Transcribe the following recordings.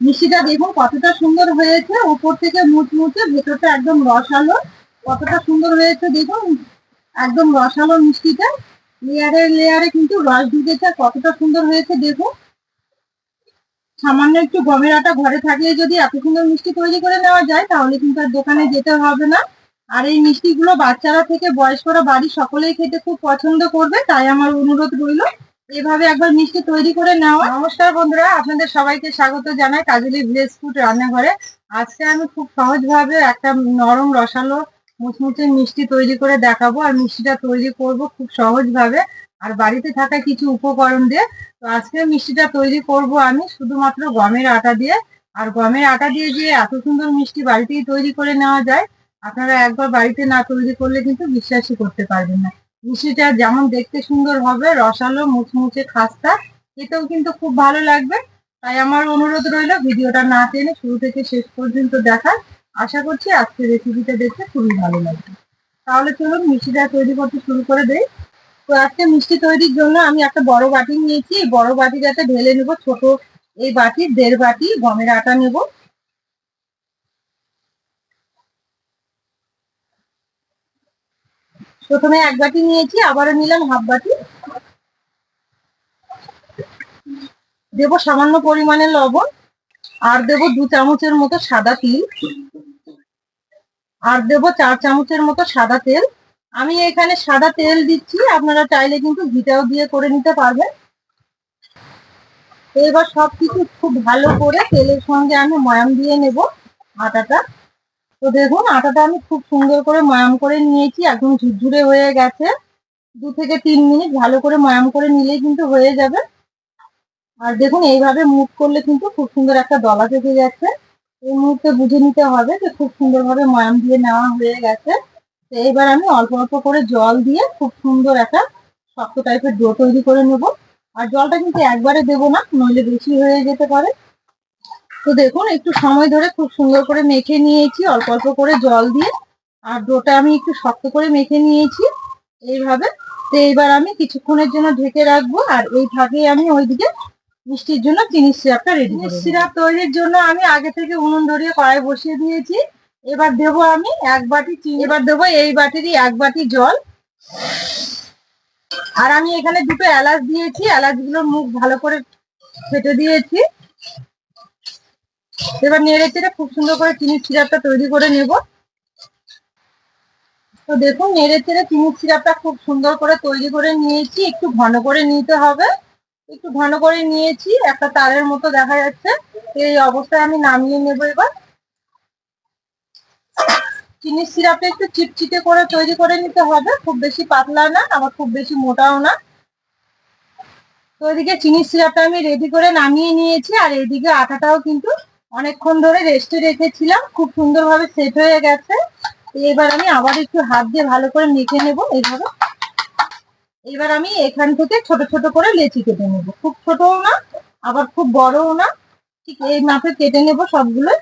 মিষ্টিটা দেখুন, কতটা সুন্দর হয়েছে। উপর থেকে মুচমুচে, ভেতরটা একদম রসালো। কতটা সুন্দর হয়েছে দেখুন, একদম রসালো মিষ্টিটা। লেয়ারে লেয়ারে কিন্তু রস ঢুকেছে, কতটা সুন্দর হয়েছে দেখুন। সামান্য একটু গমের আটা ঘরে থাকলে যদি এত সুন্দর মিষ্টি তৈরি করে নেওয়া যায়, তাহলে কিন্তু আর দোকানে যেতে হবে না। আর এই মিষ্টিগুলো বাচ্চারা থেকে বয়স্করা বাড়ির সকলেই খেতে খুব পছন্দ করবে, তাই আমার অনুরোধ রইল। এভাবে একবার মিষ্টি তৈরি করে নেওয়া। নমস্কার বন্ধুরা, আপনাদের সবাইকে স্বাগত জানাই কাজলি ভিলেজ ফুড রান্নাঘরে। আজকে আমি খুব সহজভাবে একটা নরম রসালো মুচমুচে মিষ্টি তৈরি করে দেখাবো আর মিষ্টিটা তৈরি করব খুব সহজভাবে আর বাড়িতে থাকা কিছু উপকরণ দিয়ে। তো আজকে মিষ্টিটা তৈরি করব আমি শুধুমাত্র গমের আটা দিয়ে। আর গমের আটা দিয়ে যে এত সুন্দর মিষ্টি বাড়িতেই তৈরি করে নেওয়া যায়, আপনারা একবার বাড়িতে না তৈরি করলে কিন্তু বিশ্বাসই করতে পারবেন না। মিষ্টিটা যেমন দেখতে সুন্দর হবে, রসালো, মুচমুচে খাস্তা খেতেও কিন্তু খুব ভালো লাগবে। তাই আমার অনুরোধ রইল ভিডিওটা না টেনে শুরু থেকে শেষ পর্যন্ত দেখার। আশা করছি আজকের রেসিপিটা দেখতে খুবই ভালো লাগবে। তাহলে চলুন মিষ্টিটা তৈরি করতে শুরু করে দেই। তো আজকে মিষ্টি তৈরির জন্য আমি একটা বড় বাটি নিয়েছি। বড় বাটিটাতে ঢেলে নেব ছোট এই বাটি, দেড় বাটি গমের আটা নেব। প্রথমে এক বাটি নিয়েছি, আবারও নিলাম হাফ বাটি। দেব সামান্য পরিমাণে লবণ, আর দেব দু চামচের মতো সাদা তিল। আর দেব চার চামচের মতো সাদা তেল। আমি এখানে সাদা তেল দিচ্ছি, আপনারা চাইলে কিন্তু ঘিটাও দিয়ে করে নিতে পারবেন। এবার সবকিছু খুব ভালো করে তেলের সঙ্গে আমি ময়াম দিয়ে নেব আটাটা। তো দেখুন, আটাটা আমি খুব সুন্দর করে ময়াম করে নিয়েছি, একদম ঝুরঝুরে হয়ে গেছে। দু থেকে তিন মিনিট ভালো করে ময়াম করে নিলেই কিন্তু হয়ে যাবে। আর দেখুন, এইভাবে মুখ করলে কিন্তু খুব সুন্দর একটা দলা থেকে যাচ্ছে এই মুহূর্তে বুঝে নিতে হবে যে খুব সুন্দরভাবে ময়াম দিয়ে নেওয়া হয়ে গেছে। তো এইবার আমি অল্প অল্প করে জল দিয়ে খুব সুন্দর একটা শক্ত টাইপের ডো তৈরি করে নেব। আর জলটা কিন্তু একবারে দেবো না, নইলে বেশি হয়ে যেতে পারে। তো দেখুন একটু সময় ধরে খুব সুন্দর করে মেখে নিয়েছি অল্প অল্প করে জল দিয়ে। আর ডোটা আমি একটু শক্ত করে মেখে নিয়েছি এইভাবে। তো এইবার আমি কিছুক্ষণের জন্য ঢেকে রাখব আর এই ফাঁকে আমি ওইদিকে মিষ্টির জন্য চিনি সিরাপটা রেডি সিরাপ তৈরির জন্য আমি আগে থেকে উনুন ধরিয়ে কড়াই বসিয়ে দিয়েছি। এবার দেবো আমি এক বাটি চিনি। এবার দেবো এই বাটিরই এক বাটি জল। আর আমি এখানে দুটো এলাচ দিয়েছি। এলাচগুলোর মুখ ভালো করে ফেটে দিয়েছি। এবার নেড়ে চেড়ে খুব সুন্দর করে চিনির সিরাপটা তৈরি করে নেব। তো দেখুন, নেড়ে চেড়ে চিনির সিরাপটা খুব সুন্দর করে তৈরি করে নিয়েছি। একটু ঘন করে নিতে হবে। একটু ঘন করে নিয়েছি, একটা তারের মতো দেখা যাচ্ছে। এই অবস্থায় আমি নামিয়ে নেব এবার। চিনির সিরাপটা একটু চিটচিটে করে তৈরি করে নিতে হবে। খুব বেশি পাতলা না, আবার খুব বেশি মোটাও না। তো এদিকে চিনির সিরাপটা আমি রেডি করে নামিয়ে নিয়েছি, আর এদিকে আটাটাও কিন্তু অনেকক্ষণ ধরে রেস্টে রেখেছিলাম, খুব সুন্দরভাবে সেট হয়ে গেছে। এবার আমি আবার একটু হাত দিয়ে ভালো করে মেখে নেব, এইভাবে। এবার আমি এখান থেকে ছোট ছোট করে লেচি কেটে নেব। খুব ছোটও না, আবার খুব বড়ও না। ঠিক এই মাপে কেটে নেব সবগুলো।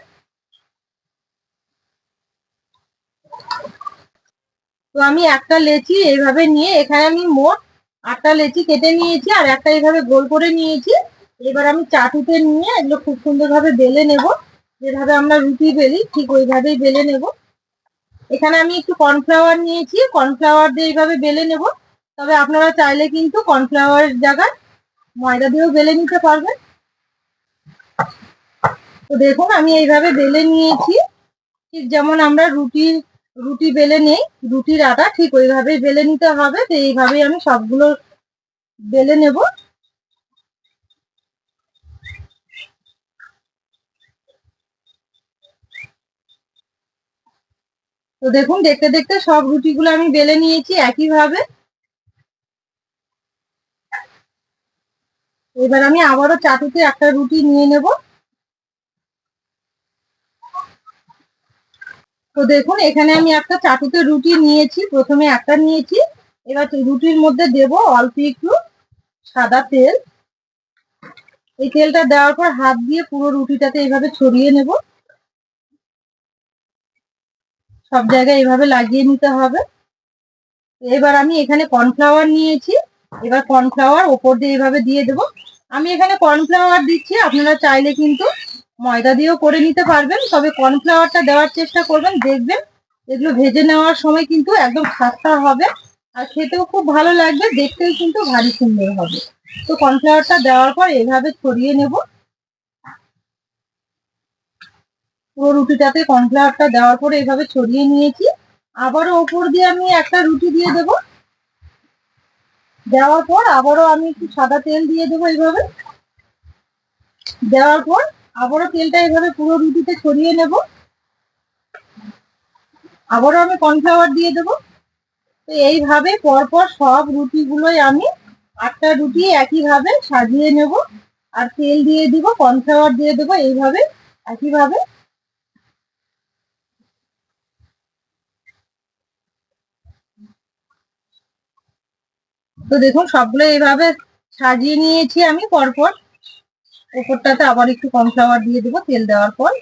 তো আমি একটা লেচি এইভাবে নিয়ে, এখানে আমি মোট আটটা লেচি কেটে নিয়েছি, আর একটা এইভাবে গোল করে নিয়েছি। এবার আমি চাটুতে নিয়ে এগুলো খুব সুন্দরভাবে বেলে নেব। যেভাবে আমরা রুটি বেলি, ঠিক ওইভাবেই বেলে নেব। এখানে আমি একটু কর্নফ্লাওয়ার নিয়েছি। কর্নফ্লাওয়ার দিয়ে এইভাবে বেলে নেব। তবে আপনারা চাইলে কিন্তু কর্নফ্লাওয়ারের জায়গায় ময়দা দিয়েও বেলে নিতে পারবেন। তো দেখুন, আমি এইভাবে বেলে নিয়েছি। ঠিক যেমন আমরা রুটি রুটি বেলে নেই, রুটির আটা ঠিক ওইভাবেই বেলে নিতে হবে। তো এইভাবেই আমি সবগুলো বেলে নেব। তো দেখুন, দেখতে দেখতে সব রুটিগুলো আমি বেলে নিয়েছি একইভাবে। এবার আমি আবারও চাটুতে একটা রুটি নিয়ে নেব। তো দেখুন, এখানে আমি একটা চাটুতে রুটি নিয়েছি, প্রথমে একটা নিয়েছি। এবার রুটির মধ্যে দেব অল্প একটু সাদা তেল। এই তেলটা দেওয়ার পর হাত দিয়ে পুরো রুটিটাতে এইভাবে ছড়িয়ে নেব। সব জায়গায় এভাবে লাগিয়ে নিতে হবে। এবার আমি এখানে কর্নফ্লাওয়ার নিয়েছি। এবার কর্নফ্লাওয়ার ওপর দিয়ে এভাবে দিয়ে দেব। আমি এখানে কর্নফ্লাওয়ার দিচ্ছি, আপনারা চাইলে কিন্তু ময়দা দিয়েও করে নিতে পারবেন। তবে কর্নফ্লাওয়ারটা দেওয়ার চেষ্টা করবেন, দেখবেন এগুলো ভেজে নেওয়ার সময় কিন্তু একদম খাস্তা হবে আর খেতেও খুব ভালো লাগবে, দেখতেও কিন্তু ভারী সুন্দর হবে। তো কর্নফ্লাওয়ারটা দেওয়ার পর এভাবে ছড়িয়ে নেব। পুরো রুটিটাতে কর্নফ্লাওয়ারটা দেওয়ার পরে এভাবে ছড়িয়ে নিয়েছি। আবারও ওপর দিয়ে আমি একটা রুটি দিয়ে দেব। দেওয়ার পর আবারও আমি একটু সাদা তেল দিয়ে দেবো এইভাবে দেওয়ার পর আবারও তেলটা এভাবে পুরো রুটিতে ছড়িয়ে নেব। আবারও আমি কর্নফ্লাওয়ার দিয়ে দেবো। তো এইভাবে পরপর সব রুটিগুলোই আমি আটটা রুটি একইভাবে সাজিয়ে নেব। আর তেল দিয়ে দিব, কর্নফ্লাওয়ার দিয়ে দেবো, এইভাবে একইভাবে তো দেখুন, সবগুলো এইভাবে সাজিয়ে নিয়েছি আমি পরপর। ওপরটাতে আবার একটু কম কর্নফ্লাওয়ার দিয়ে দেবো, তেল দেওয়ার পর।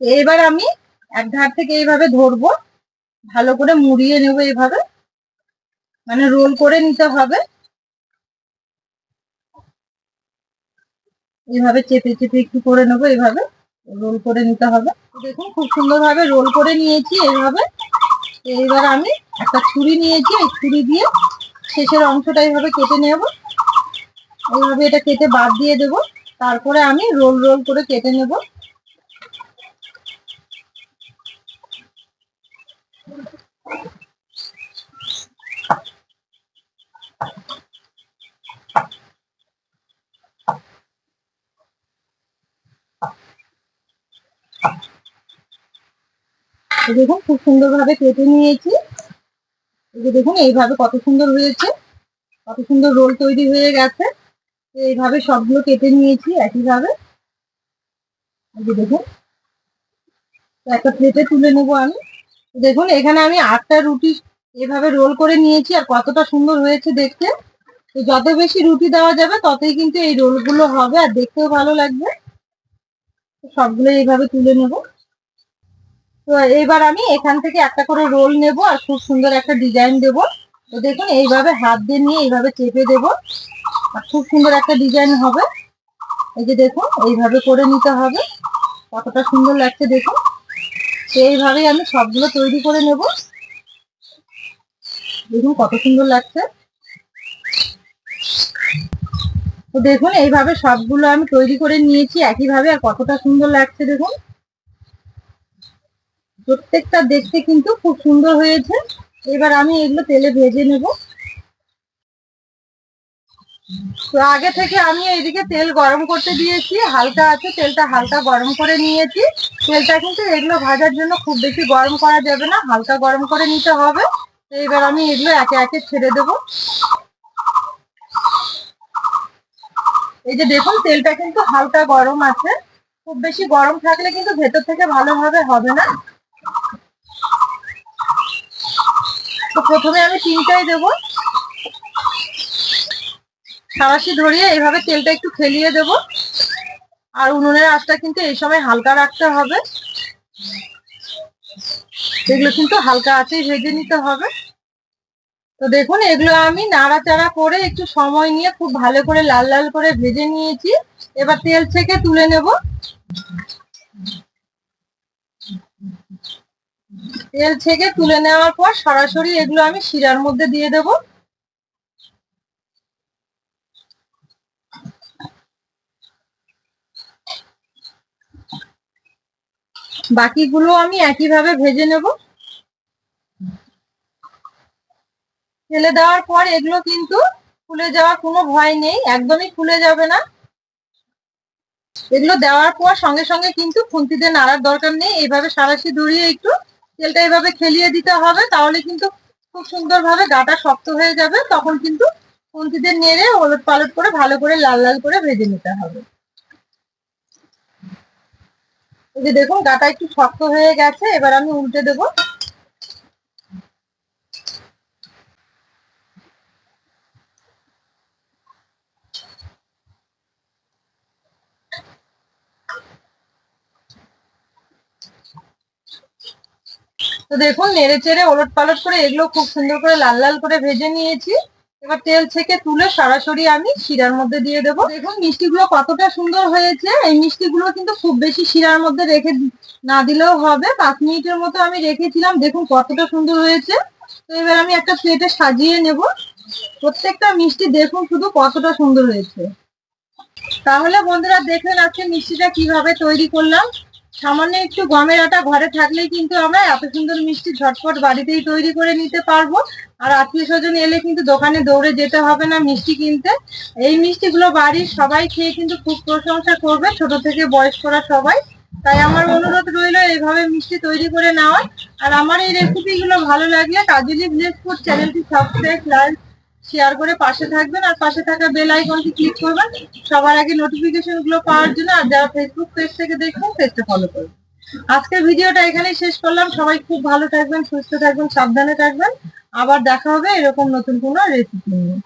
এবার আমি এক ধার থেকে এইভাবে ধরবো, ভালো করে মুড়িয়ে নেব এইভাবে। মানে রোল করে নিতে হবে। এভাবে চেপে চেপে একটু করে নেব এইভাবে। রোল করে নিতে হবে। দেখুন, খুব সুন্দরভাবে রোল করে নিয়েছি এইভাবে। এইবার আমি একটা ছুরি নিয়েছি, এই ছুরি দিয়ে শেষের অংশটা এইভাবে কেটে নেব। এইভাবে এটা কেটে বাদ দিয়ে দেব। তারপরে আমি রোল রোল করে কেটে নেব। দেখুন, খুব সুন্দরভাবে কেটে নিয়েছি। যে দেখুন, এইভাবে কত সুন্দর হয়েছে। কত সুন্দর রোল তৈরি হয়ে গেছে। তো এইভাবে সবগুলো কেটে নিয়েছি একইভাবে। যে দেখুন, একটা প্লেটে তুলে নেব আমি। দেখুন, এখানে আমি আটটা রুটি এভাবে রোল করে নিয়েছি, আর কতটা সুন্দর হয়েছে দেখতে। তো যত বেশি রুটি দেওয়া যাবে, ততই কিন্তু এই রোলগুলো হবে, আর দেখতেও ভালো লাগবে। সবগুলো এইভাবে তুলে নেব। তো এইবার আমি এখান থেকে একটা করে রোল নেব আর খুব সুন্দর একটা ডিজাইন দেব। তো দেখুন, এইভাবে হাত দিয়ে নিয়ে এইভাবে চেপে দেব। আর খুব সুন্দর একটা ডিজাইন হবে। এই যে দেখুন, এইভাবে করে নিতে হবে। কতটা সুন্দর লাগছে দেখুন। তো এইভাবেই আমি সবগুলো তৈরি করে নেব। দেখুন, কত সুন্দর লাগছে। তো দেখুন, এইভাবে সবগুলো আমি তৈরি করে নিয়েছি। একইভাবে আর কতটা সুন্দর লাগছে দেখুন। প্রত্যেকটা দেখতে কিন্তু খুব সুন্দর হয়েছে। এবার আমি এগুলো তেলে ভেজে নেব। তো আগে থেকে আমি এইদিকে তেল গরম করতে দিয়েছি। হালকা আছে, তেলটা হালকা গরম করে নিয়েছি। তেলটা কিন্তু এগুলো ভাজার জন্য খুব বেশি গরম করা যাবে না, হালকা গরম করে নিতে হবে। তো এবার আমি এগুলো একে একে ছেড়ে দেব। এই যে দেখুন, তেলটা কিন্তু হালকা গরম আছে। খুব বেশি গরম থাকলে কিন্তু ভেতর থেকে ভালোভাবে হবে না। তো প্রথমে আমি তিনটাই দেব। সারাশি ধরিয়ে এইভাবে তেলটা একটু খেলিয়ে দেব। আর উনুনের আঁচটা কিন্তু এই সময় হালকা রাখতে হবে। এগুলো কিন্তু হালকা আঁচেই ভেজে নিতে হবে। তো দেখুন, এগুলো আমি নাড়াচাড়া করে একটু সময় নিয়ে খুব ভালো করে লাল লাল করে ভেজে নিয়েছি। এবার তেল থেকে তুলে নেব। তেল থেকে তুলে নেওয়ার পর সরাসরি এগুলো আমি শিরার মধ্যে দিয়ে দেব। বাকিগুলো আমি একইভাবে ভেজে নেব। ফেলে দেওয়ার পর এগুলো কিন্তু ফুলে যাওয়ার কোনো ভয় নেই, একদমই ফুলে যাবে না। এগুলো দেওয়ার পর সঙ্গে সঙ্গে কিন্তু খুন্তিতে নাড়ার দরকার নেই, এইভাবে সারাশি ধরিয়ে একটু তেলটা এইভাবে খেলিয়ে দিতে হবে, তাহলে কিন্তু খুব সুন্দর ভাবে গাটা শক্ত হয়ে যাবে, তখন কিন্তু খুন্তিতে নেড়ে ওলট পালট করে ভালো করে লাল লাল করে ভেজে নিতে হবে। এই যে দেখুন, গাটা একটু শক্ত হয়ে গেছে, এবার আমি উল্টে দেবো তো দেখুন, নেড়ে চেড়ে, ওলট পালট করে এগুলো খুব সুন্দর করে লাল লাল করে ভেজে নিয়েছি। এবার তেল থেকে তুলে সরাসরি আমি শিরার মধ্যে দিয়ে দেবো। দেখুন, মিষ্টিগুলো কতটা সুন্দর হয়েছে। এই মিষ্টিগুলো কিন্তু খুব বেশি শিরার মধ্যে রেখে না দিলেও হবে। পাঁচ মিনিটের মতো আমি রেখেছিলাম। দেখুন, কতটা সুন্দর হয়েছে। তো এবার আমি একটা প্লেটে সাজিয়ে নেব। প্রত্যেকটা মিষ্টি দেখুন শুধু কতটা সুন্দর হয়েছে। তাহলে বন্ধুরা দেখলেন আজকে মিষ্টিটা কীভাবে তৈরি করলাম। সামান্য একটু গমের আটা ঘরে থাকলেই কিন্তু আমরা এত সুন্দর মিষ্টি ঝটপট বাড়িতেই তৈরি করে নিতে পারব। আর আত্মীয় স্বজন এলে কিন্তু দোকানে দৌড়ে যেতে হবে না মিষ্টি কিনতে। এই মিষ্টিগুলো বাড়ির সবাই খেয়ে কিন্তু খুব প্রশংসা করবে, ছোট থেকে বয়স্করা সবাই। তাই আমার অনুরোধ রইল এইভাবে মিষ্টি তৈরি করে নেওয়ার। আর আমার এই রেসিপিগুলো ভালো লাগলে কাজলি ভিলেজ ফুড চ্যানেলটি সাবস্ক্রাইব লাইক শেয়ার করে পাশে থাকবেন আর পাশে থাকা বেল আইকনটি ক্লিক করবেন। সবার আগে নোটিফিকেশনগুলো পাওয়ার জন্য আর যারা ফেসবুক পেজ থেকে দেখবেন পেজটা ফলো করবেন আজকের ভিডিওটা এখানেই শেষ করলাম। সবাই খুব ভালো থাকবেন, সুস্থ থাকবেন, সাবধানে থাকবেন। আবার দেখা হবে এরকম নতুন কোনো রেসিপি নিয়ে।